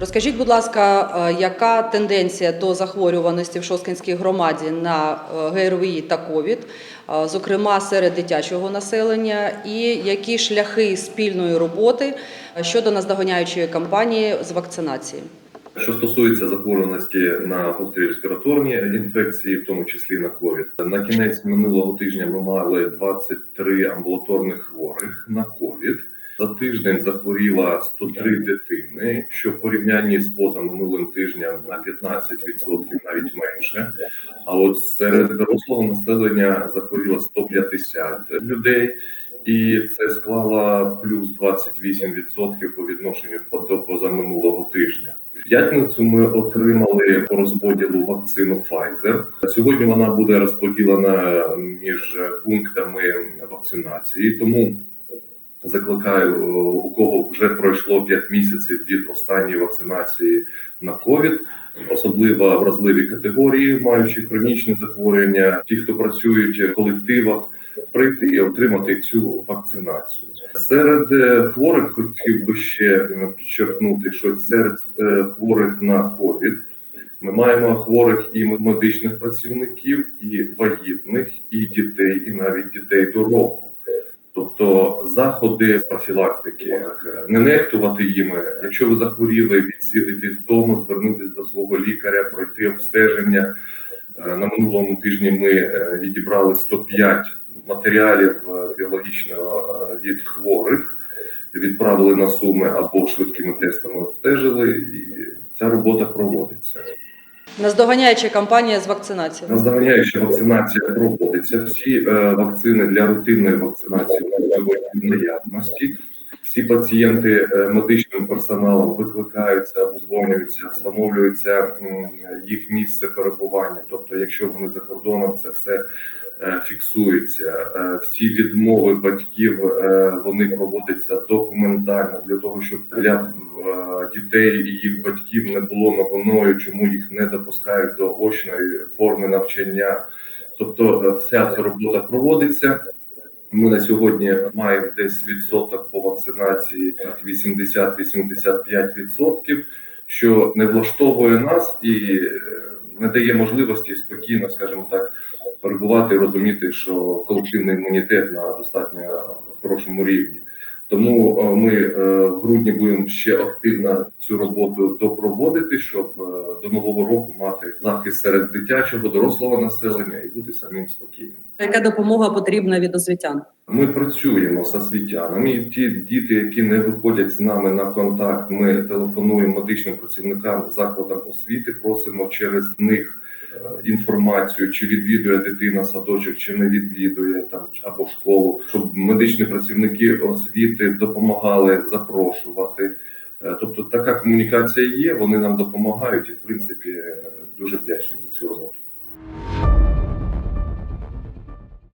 Розкажіть, будь ласка, е, яка тенденція до захворюваності в Шосткинській громаді на е, ГРВІ та ковід, е, зокрема серед дитячого населення, і які шляхи спільної роботи щодо наздоганяючої кампанії з вакцинації? Що стосується захворюваності на гострі респіраторні інфекції, в тому числі на ковід, на кінець минулого тижня ми мали 23 амбулаторних хворих на ковід. За тиждень захворіло 103 дитини, що в порівнянні з позаминулим тижнем на 15% навіть менше. А от серед дорослого населення захворіло 150 людей, і це склало плюс 28% по відношенню до позаминулого тижня. В П'ятницю ми отримали по розподілу вакцину Pfizer. Сьогодні вона буде розподілена між пунктами вакцинації. Тому закликаю, у кого вже пройшло 5 місяців від останньої вакцинації на ковід, особливо вразливі категорії, маючи хронічні захворювання, ті, хто працюють в колективах, прийти і отримати цю вакцинацію. Серед е, хворих хотів би ще е, підчеркнути, що серед е, хворих на ковід ми маємо хворих і медичних працівників, і вагітних, і дітей, і навіть дітей до року. Тобто заходи профілактики, як не нехтувати їми. Якщо ви захворіли, відсидитись вдома, звернутися до свого лікаря, пройти обстеження. Е, На минулому тижні ми е, відібрали 105 матеріалів е, біологічного е, від хворих, відправили на суми або швидкими тестами обстежили, і ця робота проводиться. Наздоганяюча кампанія з вакцинації. Наздоганяюча вакцинація проводиться. Всі е, вакцини для рутинної вакцинації в наявності. Всі пацієнти е, медичним персоналом викликаються, обзвонюються, встановлюється е, їх місце перебування. Тобто, якщо вони за кордоном, це все фіксується. Е, Всі відмови батьків е, вони проводяться документально для того, щоб для е, дітей і їх батьків не було новиною, чому їх не допускають до очної форми навчання. Тобто, е, вся ця робота проводиться. Ми на сьогодні маємо десь відсоток по вакцинації 80-85%, що не влаштовує нас і е, не дає можливості спокійно, скажімо так, перебувати і розуміти, що колективний імунітет на достатньо хорошому рівні. Тому е, ми е, в грудні будемо ще активно цю роботу допроводити, щоб е, до нового року мати захист серед дитячого, дорослого населення і бути самим спокійним. Яка допомога потрібна від освітян? Ми працюємо з освітянами. І ті діти, які не виходять з нами на контакт, ми телефонуємо медичним працівникам закладам освіти, просимо через них інформацію, чи відвідує дитина садочок, чи не відвідує там або школу, щоб медичні працівники освіти допомагали запрошувати. Е, Тобто така комунікація є, вони нам допомагають і в принципі е, дуже вдячні за цю роботу.